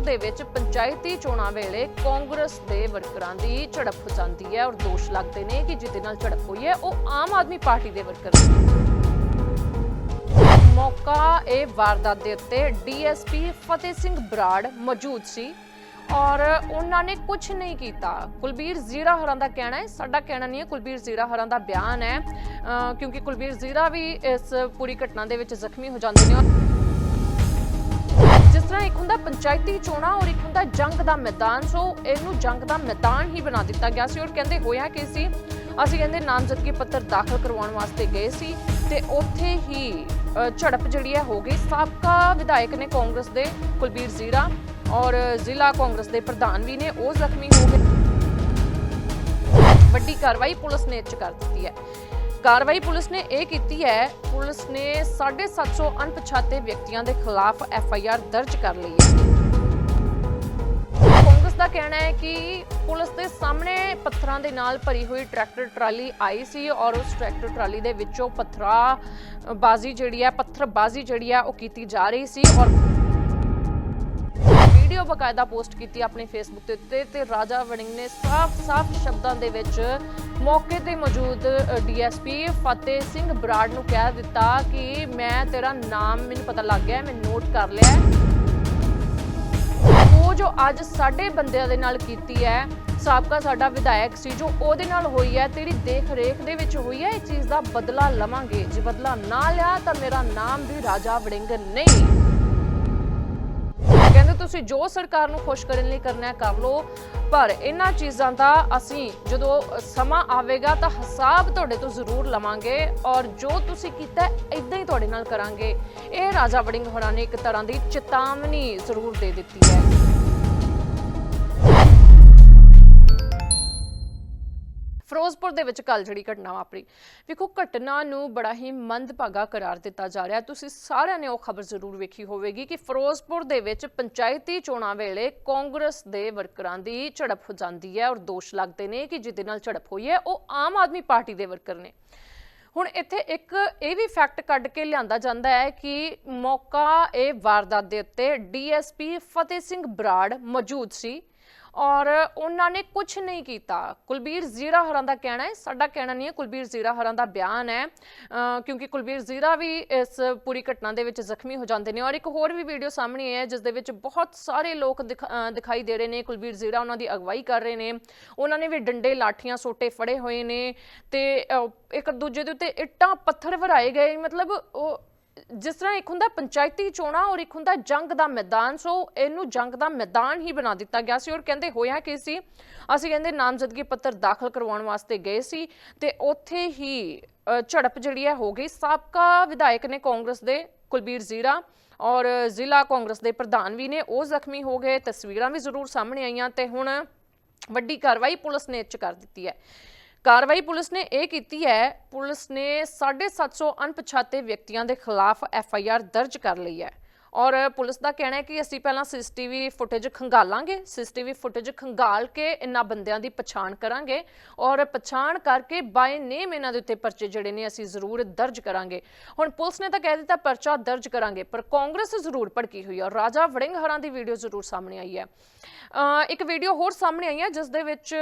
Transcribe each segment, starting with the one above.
ਫਿਰੋਜ਼ਪੁਰ ਦੇ ਵਿੱਚ ਪੰਚਾਇਤੀ ਚੋਣਾਂ ਵੇਲੇ ਕਾਂਗਰਸ ਦੇ ਵਰਕਰਾਂ ਦੀ ਝੜਪ ਹੋ ਜਾਂਦੀ ਹੈ ਔਰ ਦੋਸ਼ ਲੱਗਦੇ ਨੇ ਕਿ ਜਿਹਦੇ ਨਾਲ ਝੜਪ ਹੋਈ ਹੈ, ਉਹ ਆਮ ਆਦਮੀ ਪਾਰਟੀ ਦੇ ਵਰਕਰ ਮੌਕਾ ਇਹ ਵਾਰਦਾਤ ਦੇ ਉੱਤੇ ਡੀਐਸਪੀ ਫਤਿਹ ਸਿੰਘ ਬਰਾੜ ਮੌਜੂਦ ਸੀ ਔਰ ਉਹਨਾਂ ਨੇ ਕੁਝ ਨਹੀਂ ਕੀਤਾ। ਕੁਲਬੀਰ ਜ਼ੀਰਾ ਹਰਾਂ ਦਾ ਕਹਿਣਾ ਹੈ, ਸਾਡਾ ਕਹਿਣਾ ਨਹੀਂ ਹੈ, ਕੁਲਬੀਰ ਜ਼ੀਰਾ ਹਰਾਂ ਦਾ ਬਿਆਨ ਹੈ, ਅਹ ਕਿਉਂਕਿ ਕੁਲਬੀਰ ਜ਼ੀਰਾ ਵੀ ਇਸ ਪੂਰੀ ਘਟਨਾ ਦੇ ਵਿੱਚ ਜ਼ਖਮੀ ਹੋ ਜਾਂਦੇ ਨੇ। ਜਿਸ ਤਰ੍ਹਾਂ ਇੱਕ ਹੁੰਦਾ ਪੰਚਾਇਤੀ ਚੋਣਾਂ ਔਰ ਇੱਕ ਹੁੰਦਾ ਜੰਗ ਦਾ ਮੈਦਾਨ, ਸੋ ਇਹਨੂੰ ਜੰਗ ਦਾ ਮੈਦਾਨ ਹੀ ਬਣਾ ਦਿੱਤਾ ਗਿਆ ਸੀ ਔਰ ਕਹਿੰਦੇ ਹੋਇਆ ਕੀ ਸੀ, ਅਸੀਂ ਕਹਿੰਦੇ ਨਾਮਜ਼ਦਗੀ ਪੱਤਰ ਦਾਖਲ ਕਰਵਾਉਣ ਵਾਸਤੇ ਗਏ ਸੀ ਤੇ ਉੱਥੇ ਹੀ ਝੜਪ ਜਿਹੜੀ ਹੈ ਹੋ ਗਈ। ਸਾਬਕਾ ਵਿਧਾਇਕ ਨੇ ਕਾਂਗਰਸ ਦੇ ਕੁਲਬੀਰ ਜ਼ੀਰਾ ਔਰ ਜ਼ਿਲ੍ਹਾ ਕਾਂਗਰਸ ਦੇ ਪ੍ਰਧਾਨ ਵੀ ਨੇ, ਉਹ ਜ਼ਖਮੀ ਹੋ ਗਏ। ਵੱਡੀ ਕਾਰਵਾਈ ਪੁਲਿਸ ਨੇ 'ਚ ਕਰ ਦਿੱਤੀ ਹੈ। ਕਾਰਵਾਈ ਪੁਲਿਸ ਨੇ ਇਹ ਕੀਤੀ ਹੈ, ਪੁਲਿਸ ਨੇ 750 ਅਣਪਛਾਤੇ ਵਿਅਕਤੀਆਂ ਦੇ ਖਿਲਾਫ ਐਫ ਆਈ ਆਰ ਦਰਜ ਕਰ ਲਈ ਹੈ। ਕਾਂਗਰਸ ਦਾ ਕਹਿਣਾ ਹੈ ਕਿ ਪੁਲਿਸ ਦੇ ਸਾਹਮਣੇ ਪੱਥਰਾਂ ਦੇ ਨਾਲ ਭਰੀ ਹੋਈ ਟਰੈਕਟਰ ਟਰਾਲੀ ਆਈ ਸੀ ਔਰ ਉਸ ਟਰੈਕਟਰ ਟਰਾਲੀ ਦੇ ਵਿੱਚੋਂ ਪੱਥਰਾ ਬਾਜ਼ੀ ਜਿਹੜੀ ਹੈ, ਪੱਥਰਬਾਜ਼ੀ ਜਿਹੜੀ ਹੈ, ਉਹ ਕੀਤੀ ਜਾ ਰਹੀ ਸੀ ਔਰ ਵੀਡੀਓ ਬਕਾਇਦਾ ਪੋਸਟ ਕੀਤੀ ਆਪਣੇ ਫੇਸਬੁੱਕ ਦੇ ਉੱਤੇ ਤੇ ਰਾਜਾ ਵੜਿੰਗ ਨੇ ਸਾਫ਼-ਸਾਫ਼ ਸ਼ਬਦਾਂ ਦੇ ਵਿੱਚ ਮੌਕੇ ਤੇ ਮੌਜੂਦ ਡੀਐਸਪੀ ਫਤਿਹ ਸਿੰਘ ਬਰਾੜ ਨੂੰ ਕਹਿ ਦਿੱਤਾ ਕਿ ਮੈਂ ਤੇਰਾ ਨਾਮ ਮੈਨੂੰ ਪਤਾ ਲੱਗ ਗਿਆ, ਮੈਂ ਨੋਟ ਕਰ ਲਿਆ ਉਹ ਜੋ ਅੱਜ ਸਾਡੇ ਬੰਦਿਆਂ ਦੇ ਨਾਲ ਕੀਤੀ ਹੈ, ਸਾਬਕਾ ਸਾਡਾ ਵਿਧਾਇਕ ਸੀ, ਜੋ ਉਹਦੇ ਨਾਲ ਹੋਈ ਹੈ, ਤੇਰੀ ਦੇਖ ਰੇਖ ਦੇ ਵਿੱਚ ਹੋਈ ਹੈ, ਇਹ ਚੀਜ਼ ਦਾ ਬਦਲਾ ਲਵਾਂਗੇ। ਜੇ ਬਦਲਾ ਨਾ ਲਿਆ ਤਾਂ ਮੇਰਾ ਨਾਮ ਵੀ ਰਾਜਾ ਵੜਿੰਗ ਨਹੀਂ। ਤੁਸੀਂ ਜੋ ਸਰਕਾਰ ਨੂੰ ਖੁਸ਼ ਕਰਨ ਲਈ ਕਰਨਾ ਹੈ ਕਰ ਲਓ। ਪਰ ਇਹਨਾਂ ਚੀਜ਼ਾਂ ਦਾ ਅਸੀਂ ਜਦੋਂ ਸਮਾਂ ਆਵੇਗਾ ਤਾਂ ਹਿਸਾਬ ਤੁਹਾਡੇ ਤੋਂ ਜ਼ਰੂਰ ਲਵਾਂਗੇ ਔਰ ਜੋ ਤੁਸੀਂ ਕੀਤਾ ਇਦਾਂ ਹੀ ਤੁਹਾਡੇ ਨਾਲ ਕਰਾਂਗੇ। ਇਹ ਰਾਜਾ ਵੜਿੰਗ ਹੋਰਾਂ ਨੇ ਇੱਕ ਤਰ੍ਹਾਂ ਦੀ ਚੇਤਾਵਨੀ ਜ਼ਰੂਰ ਦੇ ਦਿੱਤੀ ਹੈ। ਫਿਰੋਜ਼ਪੁਰ ਦੇ ਵਿੱਚ ਕੱਲ ਜਿਹੜੀ ਘਟਨਾ ਵਾਪਰੀ। ਵੇਖੋ, ਘਟਨਾ ਨੂੰ ਬੜਾ ਹੀ ਮੰਦਭਾਗਾ ਕਰਾਰ ਦਿੱਤਾ ਜਾ ਰਿਹਾ। ਤੁਸੀਂ ਸਾਰਿਆਂ ਨੇ ਉਹ ਖਬਰ ਜ਼ਰੂਰ ਵੇਖੀ ਹੋਵੇਗੀ ਕਿ ਫਿਰੋਜ਼ਪੁਰ ਦੇ ਵਿੱਚ ਪੰਚਾਇਤੀ ਚੋਣਾਂ ਵੇਲੇ ਕਾਂਗਰਸ ਦੇ ਵਰਕਰਾਂ ਦੀ ਝੜਪ ਹੋ ਜਾਂਦੀ ਹੈ ਔਰ ਦੋਸ਼ ਲੱਗਦੇ ਨੇ ਕਿ ਜਿਹਦੇ ਨਾਲ ਝੜਪ ਹੋਈ ਹੈ, ਉਹ ਆਮ ਆਦਮੀ ਪਾਰਟੀ ਦੇ ਵਰਕਰ ਨੇ। ਹੁਣ ਇੱਥੇ ਇੱਕ ਇਹ ਵੀ ਫੈਕਟ ਕੱਢ ਕੇ ਲਿਆਂਦਾ ਜਾਂਦਾ ਹੈ ਕਿ ਮੌਕਾ ਇਹ ਵਾਰਦਾਤ ਦੇ ਉੱਤੇ ਡੀਐਸਪੀ ਫਤਿਹ ਸਿੰਘ ਬਰਾੜ ਮੌਜੂਦ ਸੀ। ਔਰ ਉਹਨਾਂ ਨੇ ਕੁਝ ਨਹੀਂ ਕੀਤਾ। ਕੁਲਬੀਰ ਜ਼ੀਰਾ ਹਰਾਂ ਦਾ ਕਹਿਣਾ ਹੈ। ਸਾਡਾ ਕਹਿਣਾ ਨਹੀਂ ਹੈ ਕੁਲਬੀਰ ਜ਼ੀਰਾ ਹਰਾਂ ਦਾ ਬਿਆਨ ਹੈ। ਕਿਉਂਕਿ ਕੁਲਬੀਰ ਜ਼ੀਰਾ ਵੀ ਇਸ ਪੂਰੀ ਘਟਨਾ ਦੇ ਵਿੱਚ ਜ਼ਖਮੀ ਹੋ ਜਾਂਦੇ ਨੇ। ਔਰ ਇੱਕ ਹੋਰ ਵੀ ਵੀਡੀਓ ਸਾਹਮਣੇ ਆਈ ਹੈ, ਜਿਸ ਦੇ ਵਿੱਚ ਬਹੁਤ ਸਾਰੇ ਲੋਕ ਦਿਖ- ਦਿਖਾਈ ਦੇ ਰਹੇ ਨੇ। ਕੁਲਬੀਰ ਜ਼ੀਰਾ ਉਹਨਾਂ ਦੀ ਅਗਵਾਈ ਕਰ ਰਹੇ ਨੇ। ਉਹਨਾਂ ਨੇ ਵੀ ਡੰਡੇ, ਲਾਠੀਆਂ, ਸੋਟੇ ਫੜੇ ਹੋਏ ਨੇ ਤੇ ਇੱਕ ਦੂਜੇ ਦੇ ਉੱਤੇ ਇੱਟਾਂ, ਪੱਥਰ ਵਰਾਏ ਗਏ। ਮਤਲਬ ਉਹ ਜਿਸ ਤਰ੍ਹਾਂ ਇੱਕ ਹੁੰਦਾ ਪੰਚਾਇਤੀ ਚੋਣਾਂ ਔਰ ਇੱਕ ਹੁੰਦਾ ਜੰਗ ਦਾ ਮੈਦਾਨ, ਸੋ ਇਹਨੂੰ ਜੰਗ ਦਾ ਮੈਦਾਨ ਹੀ ਬਣਾ ਦਿੱਤਾ ਗਿਆ ਸੀ ਔਰ ਕਹਿੰਦੇ ਹੋਇਆ ਕੀ ਸੀ? ਅਸੀਂ ਕਹਿੰਦੇ ਨਾਮਜ਼ਦਗੀ ਪੱਤਰ ਦਾਖਲ ਕਰਵਾਉਣ ਵਾਸਤੇ ਗਏ ਸੀ ਤੇ ਉੱਥੇ ਹੀ ਝੜਪ ਜਿਹੜੀ ਹੈ ਹੋ ਗਈ। ਸਾਬਕਾ ਵਿਧਾਇਕ ਨੇ ਕਾਂਗਰਸ ਦੇ ਕੁਲਬੀਰ ਜ਼ੀਰਾ ਔਰ ਜ਼ਿਲ੍ਹਾ ਕਾਂਗਰਸ ਦੇ ਪ੍ਰਧਾਨ ਵੀ ਨੇ, ਉਹ ਜ਼ਖਮੀ ਹੋ ਗਏ। ਤਸਵੀਰਾਂ ਵੀ ਜ਼ਰੂਰ ਸਾਹਮਣੇ ਆਈਆਂ ਤੇ ਹੁਣ ਵੱਡੀ ਕਾਰਵਾਈ ਪੁਲਿਸ ਨੇ ਇਹ 'ਚ ਕਰ ਦਿੱਤੀ ਹੈ। ਕਾਰਵਾਈ ਪੁਲਿਸ ਨੇ ਇਹ ਕੀਤੀ ਹੈ, ਪੁਲਿਸ ਨੇ 750 ਅਣਪਛਾਤੇ ਵਿਅਕਤੀਆਂ ਦੇ ਖਿਲਾਫ ਐਫ ਆਈ ਆਰ ਦਰਜ ਕਰ ਲਈ ਹੈ। ਔਰ ਪੁਲਿਸ ਦਾ ਕਹਿਣਾ ਹੈ ਕਿ ਅਸੀਂ ਪਹਿਲਾਂ ਸੀਸੀਟੀਵੀ ਫੁਟੇਜ ਖੰਗਾਲਾਂਗੇ, ਸੀਸੀਟੀਵੀ ਫੁਟੇਜ ਖੰਗਾਲ ਕੇ ਇਹਨਾਂ ਬੰਦਿਆਂ ਦੀ ਪਛਾਣ ਕਰਾਂਗੇ ਔਰ ਪਛਾਣ ਕਰਕੇ ਬਾਈ ਨੇਮ ਇਹਨਾਂ ਦੇ ਉੱਤੇ ਪਰਚੇ ਜਿਹੜੇ ਨੇ ਅਸੀਂ ਜ਼ਰੂਰ ਦਰਜ ਕਰਾਂਗੇ। ਹੁਣ ਪੁਲਿਸ ਨੇ ਤਾਂ ਕਹਿ ਦਿੱਤਾ ਪਰਚਾ ਦਰਜ ਕਰਾਂਗੇ, ਪਰ ਕਾਂਗਰਸ ਜ਼ਰੂਰ ਭੜਕੀ ਹੋਈ ਹੈ ਔਰ ਰਾਜਾ ਵੜਿੰਗ ਹਰਾਂ ਦੀ ਵੀਡੀਓ ਜ਼ਰੂਰ ਸਾਹਮਣੇ ਆਈ ਹੈ। ਇੱਕ ਵੀਡੀਓ ਹੋਰ ਸਾਹਮਣੇ ਆਈ ਹੈ, ਜਿਸ ਦੇ ਵਿੱਚ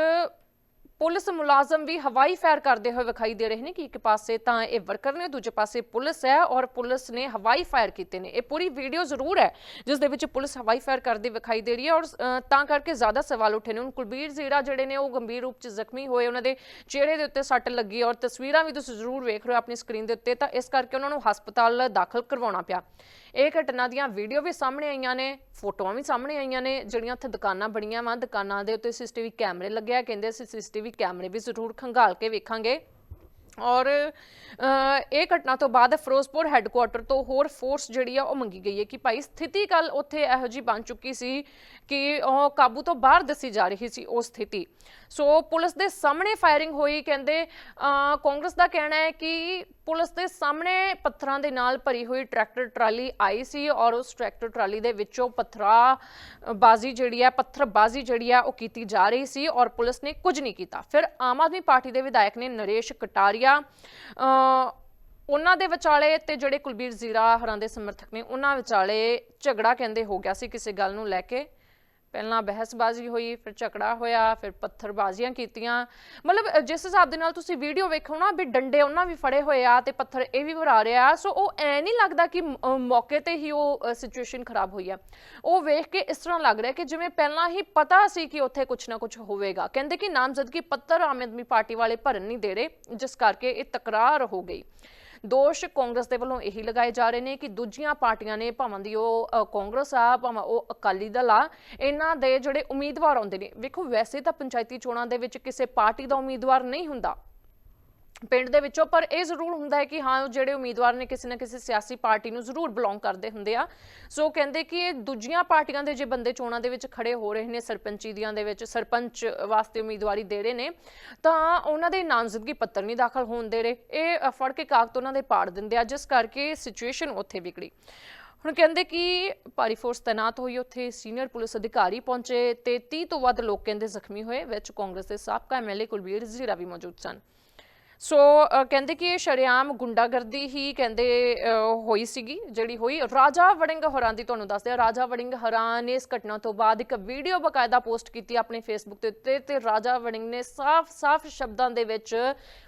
ਪੁਲਿਸ ਮੁਲਾਜ਼ਮ ਵੀ ਹਵਾਈ ਫਾਇਰ ਕਰਦੇ ਹੋਏ ਵਿਖਾਈ ਦੇ ਰਹੇ ਨੇ ਕਿ ਇੱਕ ਪਾਸੇ ਤਾਂ ਇਹ ਵਰਕਰ ਨੇ, ਦੂਜੇ ਪਾਸੇ ਪੁਲਿਸ ਹੈ ਔਰ ਪੁਲਿਸ ਨੇ ਹਵਾਈ ਫਾਇਰ ਕੀਤੇ ਨੇ। ਇਹ ਪੂਰੀ ਵੀਡੀਓ ਜ਼ਰੂਰ ਹੈ, ਜਿਸ ਦੇ ਵਿੱਚ ਪੁਲਿਸ ਹਵਾਈ ਫਾਇਰ ਕਰਦੀ ਵਿਖਾਈ ਦੇ ਰਹੀ ਹੈ ਔਰ ਤਾਂ ਕਰਕੇ ਜ਼ਿਆਦਾ ਸਵਾਲ ਉੱਠੇ ਨੇ। ਹੁਣ ਕੁਲਬੀਰ ਜ਼ੀਰਾ ਜਿਹੜੇ ਨੇ, ਉਹ ਗੰਭੀਰ ਰੂਪ 'ਚ ਜ਼ਖਮੀ ਹੋਏ, ਉਹਨਾਂ ਦੇ ਚਿਹਰੇ ਦੇ ਉੱਤੇ ਸੱਟ ਲੱਗੀ ਔਰ ਤਸਵੀਰਾਂ ਵੀ ਤੁਸੀਂ ਜ਼ਰੂਰ ਵੇਖ ਰਹੇ ਹੋ ਆਪਣੀ ਸਕਰੀਨ ਦੇ ਉੱਤੇ, ਤਾਂ ਇਸ ਕਰਕੇ ਉਹਨਾਂ ਨੂੰ ਹਸਪਤਾਲ ਦਾਖਲ ਕਰਵਾਉਣਾ ਪਿਆ। ਇਹ ਘਟਨਾ ਦੀਆਂ ਵੀਡੀਓ ਵੀ ਸਾਹਮਣੇ ਆਈਆਂ ਨੇ, ਫੋਟੋਆਂ ਵੀ ਸਾਹਮਣੇ ਆਈਆਂ ਨੇ, ਜਿਹੜੀਆਂ ਉੱਥੇ ਦੁਕਾਨਾਂ ਬਣੀਆਂ ਵਾ। ਦੁਕਾਨਾਂ ਦੇ ਉੱਤੇ ਸੀਸੀਟੀਵੀ ਕੈਮਰੇ ਲੱਗਿਆ ਕਹਿੰਦੇ ਅਸੀਂ ਸੀਸੀਟੀਵੀ ਕੈਮਰੇ ਵੀ ਜ਼ਰੂਰ ਖੰਗਾਲ ਕੇ ਵੇਖਾਂਗੇ। ਔਰ ਅ, ਇਹ ਘਟਨਾ ਤੋਂ ਬਾਅਦ ਫਿਰੋਜ਼ਪੁਰ ਹੈੱਡਕੁਆਟਰ ਤੋਂ ਹੋਰ ਫੋਰਸ ਜਿਹੜੀ ਆ ਉਹ ਮੰਗੀ ਗਈ ਹੈ ਕਿ ਭਾਈ ਸਥਿਤੀ ਕੱਲ ਉੱਥੇ ਇਹੋ ਜੀ ਬਣ ਚੁੱਕੀ ਸੀ ਕਿ ਉਹ ਕਾਬੂ ਤੋਂ ਬਾਹਰ ਦੱਸੀ ਜਾ ਰਹੀ ਸੀ ਉਹ ਸਥਿਤੀ। ਸੋ ਪੁਲਿਸ ਦੇ ਸਾਹਮਣੇ ਫਾਇਰਿੰਗ ਹੋਈ। ਕਹਿੰਦੇ ਕਾਂਗਰਸ ਦਾ ਕਹਿਣਾ ਹੈ ਕਿ ਪੁਲਿਸ ਦੇ ਸਾਹਮਣੇ ਪੱਥਰਾਂ ਦੇ ਨਾਲ ਭਰੀ ਹੋਈ ਟਰੈਕਟਰ ਟਰਾਲੀ ਆਈ ਸੀ ਔਰ ਉਸ ਟਰੈਕਟਰ ਟਰਾਲੀ ਦੇ ਵਿੱਚੋਂ ਪੱਥਰਾ ਬਾਜ਼ੀ ਜਿਹੜੀ ਹੈ, ਪੱਥਰਬਾਜ਼ੀ ਜਿਹੜੀ ਹੈ, ਉਹ ਕੀਤੀ ਜਾ ਰਹੀ ਸੀ ਔਰ ਪੁਲਿਸ ਨੇ ਕੁਝ ਨਹੀਂ ਕੀਤਾ। ਫਿਰ ਆਮ ਆਦਮੀ ਪਾਰਟੀ ਦੇ ਵਿਧਾਇਕ ਨੇ ਨਰੇਸ਼ ਕਟਾਰੀਆ ਉਹਨਾਂ ਦੇ ਵਿਚਾਲੇ ਤੇ ਜਿਹੜੇ ਕੁਲਬੀਰ ਜ਼ੀਰਾ ਹਰਾਂ ਦੇ ਸਮਰਥਕ ਨੇ, ਉਹਨਾਂ ਵਿਚਾਲੇ ਝਗੜਾ ਕਹਿੰਦੇ ਹੋ ਗਿਆ ਸੀ। ਕਿਸੇ ਗੱਲ ਨੂੰ ਲੈ ਕੇ ਪਹਿਲਾਂ ਬਹਿਸਬਾਜ਼ੀ ਹੋਈ, ਫਿਰ ਝਗੜਾ ਹੋਇਆ, ਫਿਰ ਪੱਥਰਬਾਜ਼ੀਆਂ ਕੀਤੀਆਂ। ਮਤਲਬ ਜਿਸ ਹਿਸਾਬ ਦੇ ਨਾਲ ਤੁਸੀਂ ਵੀਡੀਓ ਵੇਖੋ ਨਾ, ਵੀ ਡੰਡੇ ਉਹਨਾਂ ਵੀ ਫੜੇ ਹੋਏ ਆ ਤੇ ਪੱਥਰ ਇਹ ਵੀ ਵਰਾ ਰਿਹਾ। ਸੋ ਉਹ ਐ ਨਹੀਂ ਲੱਗਦਾ ਕਿ ਮੌਕੇ ਤੇ ਹੀ ਉਹ ਸਿਚੁਏਸ਼ਨ ਖਰਾਬ ਹੋਈ ਆ। ਉਹ ਵੇਖ ਕੇ ਇਸ ਤਰ੍ਹਾਂ ਲੱਗ ਰਿਹਾ ਕਿ ਜਿਵੇਂ ਪਹਿਲਾਂ ਹੀ ਪਤਾ ਸੀ ਕਿ ਉੱਥੇ ਕੁਝ ਨਾ ਕੁਝ ਹੋਵੇਗਾ। ਕਹਿੰਦੇ ਕਿ ਨਾਮਜ਼ਦਗੀ ਪੱਤਰ ਆਮ ਆਦਮੀ ਪਾਰਟੀ ਵਾਲੇ ਭਰਨ ਨਹੀਂ ਦੇ ਰਹੇ, ਜਿਸ ਕਰਕੇ ਇਹ ਤਕਰਾਰ ਹੋ ਗਈ। ਦੋਸ਼ ਕਾਂਗਰਸ ਦੇ ਵੱਲੋਂ ਇਹੀ ਲਗਾਏ ਜਾ ਰਹੇ ਨੇ ਕਿ ਦੂਜੀਆਂ ਪਾਰਟੀਆਂ ਨੇ ਭਾਵੇਂ ਦੀ ਉਹ ਕਾਂਗਰਸ ਆ, ਭਾਵੇਂ ਉਹ ਅਕਾਲੀ ਦਲ ਆ, ਇਹਨਾਂ ਦੇ ਜਿਹੜੇ ਉਮੀਦਵਾਰ ਆਉਂਦੇ ਨੇ। ਵੇਖੋ, ਵੈਸੇ ਤਾਂ ਪੰਚਾਇਤੀ ਚੋਣਾਂ ਦੇ ਵਿੱਚ ਕਿਸੇ ਪਾਰਟੀ ਦਾ ਉਮੀਦਵਾਰ ਨਹੀਂ ਹੁੰਦਾ। ਪਿੰਡ ਦੇ ਵਿੱਚੋਂ, ਪਰ ਇਹ ਜ਼ਰੂਰ ਹੁੰਦਾ ਹੈ ਕਿ ਹਾਂ, ਉਹ ਜਿਹੜੇ ਉਮੀਦਵਾਰ ਨੇ ਕਿਸੇ ਨਾ ਕਿਸੇ ਸਿਆਸੀ ਪਾਰਟੀ ਨੂੰ ਜ਼ਰੂਰ ਬਿਲੋਂਗ ਕਰਦੇ ਹੁੰਦੇ ਆ। ਸੋ ਕਹਿੰਦੇ ਕਿ ਇਹ ਦੂਜੀਆਂ ਪਾਰਟੀਆਂ ਦੇ ਜੇ ਬੰਦੇ ਚੋਣਾਂ ਦੇ ਵਿੱਚ ਖੜੇ ਹੋ ਰਹੇ ਨੇ, ਸਰਪੰਚੀ ਦੀਆਂ ਦੇ ਵਿੱਚ, ਸਰਪੰਚ ਵਾਸਤੇ ਉਮੀਦਵਾਰੀ ਦੇ ਰਹੇ ਨੇ, ਤਾਂ ਉਹਨਾਂ ਦੇ ਨਾਮਜ਼ਦਗੀ ਪੱਤਰ ਨਹੀਂ ਦਾਖਲ ਹੋਣ ਦੇ ਰਹੇ। ਇਹ ਫੜ ਕੇ ਕਾਗਜ਼ ਉਹਨਾਂ ਦੇ ਪਾੜ ਦਿੰਦੇ ਆ, ਜਿਸ ਕਰਕੇ ਸਿਚੁਏਸ਼ਨ ਉੱਥੇ ਵਿਗੜੀ। ਹੁਣ ਕਹਿੰਦੇ ਕਿ ਭਾਰੀ ਫੋਰਸ ਤੈਨਾਤ ਹੋਈ ਉੱਥੇ ਸੀਨੀਅਰ ਪੁਲਿਸ ਅਧਿਕਾਰੀ ਪਹੁੰਚੇ ਤੇ 30 ਤੋਂ ਵੱਧ ਲੋਕ ਕਹਿੰਦੇ ਜ਼ਖਮੀ ਹੋਏ, ਵਿੱਚ ਕਾਂਗਰਸ ਦੇ ਸਾਬਕਾ ਐਮਐਲਏ ਕੁਲਬੀਰ ਜ਼ੀਰਾ ਵੀ ਮੌਜੂਦ ਸਨ। ਸੋ ਕਹਿੰਦੇ ਕਿ ਇਹ ਸ਼ਰੇਆਮ ਗੁੰਡਾਗਰਦੀ ਹੀ ਕਹਿੰਦੇ ਹੋਈ ਸੀਗੀ, ਜਿਹੜੀ ਹੋਈ। ਰਾਜਾ ਵੜਿੰਗ ਹਰਾਂ ਦੀ ਤੁਹਾਨੂੰ ਦੱਸਦੇ ਆ। ਰਾਜਾ ਵੜਿੰਗ ਹਰਾਂ ਨੇ ਇਸ ਘਟਨਾ ਤੋਂ ਬਾਅਦ ਇੱਕ ਵੀਡੀਓ ਬਕਾਇਦਾ ਪੋਸਟ ਕੀਤੀ ਆਪਣੇ ਫੇਸਬੁੱਕ ਦੇ ਉੱਤੇ ਤੇ ਰਾਜਾ ਵੜਿੰਗ ਨੇ ਸਾਫ਼-ਸਾਫ਼ ਸ਼ਬਦਾਂ ਦੇ ਵਿੱਚ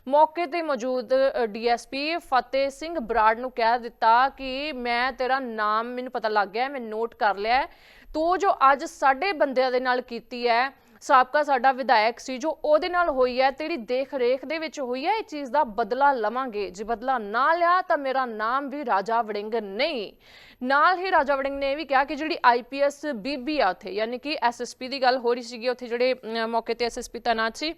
ਮੌਕੇ ਤੇ ਮੌਜੂਦ ਡੀਐਸਪੀ ਫਤਿਹ ਸਿੰਘ ਬਰਾੜ ਨੂੰ ਕਹਿ ਦਿੱਤਾ ਕਿ ਮੈਂ ਤੇਰਾ ਨਾਮ ਮੈਨੂੰ ਪਤਾ ਲੱਗ ਗਿਆ, ਮੈਂ ਨੋਟ ਕਰ ਲਿਆ। ਤੂੰ ਜੋ ਅੱਜ ਸਾਡੇ ਬੰਦਿਆਂ ਦੇ ਨਾਲ ਕੀਤੀ ਹੈ ਸਾਬਕਾ ਸਾਡਾ ਵਿਧਾਇਕ ਸੀ ਜੋ ਉਹਦੇ ਨਾਲ ਹੋਈ ਹੈ, ਤੇਰੀ ਦੇਖ ਰੇਖ ਦੇ ਵਿੱਚ ਹੋਈ ਹੈ, ਇਹ ਚੀਜ਼ ਦਾ ਬਦਲਾ ਲਵਾਂਗੇ। ਜੇ ਬਦਲਾ ਨਾ ਲਿਆ ਤਾਂ ਮੇਰਾ ਨਾਮ ਵੀ ਰਾਜਾ ਵੜਿੰਗ ਨਹੀਂ। ਨਾਲ ਹੀ ਰਾਜਾ ਵੜਿੰਗ ਨੇ ਇਹ ਵੀ ਕਿਹਾ ਕਿ ਜਿਹੜੀ ਆਈਪੀਐਸ ਬੀਬੀ ਆ ਉੱਥੇ, ਯਾਨੀ ਕਿ ਐਸਐਸਪੀ ਦੀ ਗੱਲ ਹੋ ਰਹੀ ਸੀਗੀ, ਉੱਥੇ ਜਿਹੜੇ ਮੌਕੇ ਤੇ ਐਸਐਸਪੀ ਤੈਨਾਤ ਸੀ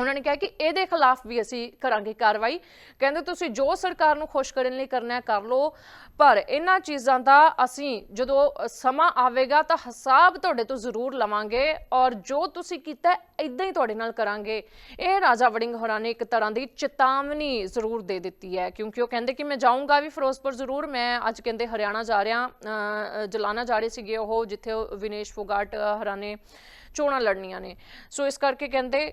ਉਹਨਾਂ ਨੇ ਕਿਹਾ ਕਿ ਇਹਦੇ ਖਿਲਾਫ ਵੀ ਅਸੀਂ ਕਰਾਂਗੇ ਕਾਰਵਾਈ। ਕਹਿੰਦੇ ਤੁਸੀਂ ਜੋ ਸਰਕਾਰ ਨੂੰ ਖੁਸ਼ ਕਰਨ ਲਈ ਕਰਨਾ ਹੈ ਕਰ ਲਓ। ਪਰ ਇਹਨਾਂ ਚੀਜ਼ਾਂ ਦਾ ਅਸੀਂ ਜਦੋਂ ਸਮਾਂ ਆਵੇਗਾ ਤਾਂ ਹਿਸਾਬ ਤੁਹਾਡੇ ਤੋਂ ਜ਼ਰੂਰ ਲਵਾਂਗੇ ਔਰ ਜੋ ਤੁਸੀਂ ਕੀਤਾ ਇਦਾਂ ਹੀ ਤੁਹਾਡੇ ਨਾਲ ਕਰਾਂਗੇ। ਇਹ ਰਾਜਾ ਵੜਿੰਗ ਹੋਰਾਂ ਨੇ ਇੱਕ ਤਰ੍ਹਾਂ ਦੀ ਚੇਤਾਵਨੀ ਜ਼ਰੂਰ ਦੇ ਦਿੱਤੀ ਹੈ ਕਿਉਂਕਿ ਉਹ ਕਹਿੰਦੇ ਕਿ ਮੈਂ ਜਾਊਂਗਾ ਵੀ ਫਿਰੋਜ਼ਪੁਰ ਜ਼ਰੂਰ ਮੈਂ ਅੱਜ ਕਹਿੰਦੇ ਹਰਿਆਣਾ ਜਾ ਰਿਹਾ ਅ, ਜਲਾਨਾ ਜਾ ਰਹੇ ਸੀਗੇ ਉਹ ਜਿੱਥੇ ਉਹ ਵਿਨੇਸ਼ ਫੋਗਾਟ ਅ, ਨੇ ਚੋਣਾਂ ਲੜਨੀਆਂ ਨੇ। ਸੋ ਇਸ ਕਰਕੇ ਕਹਿੰਦੇ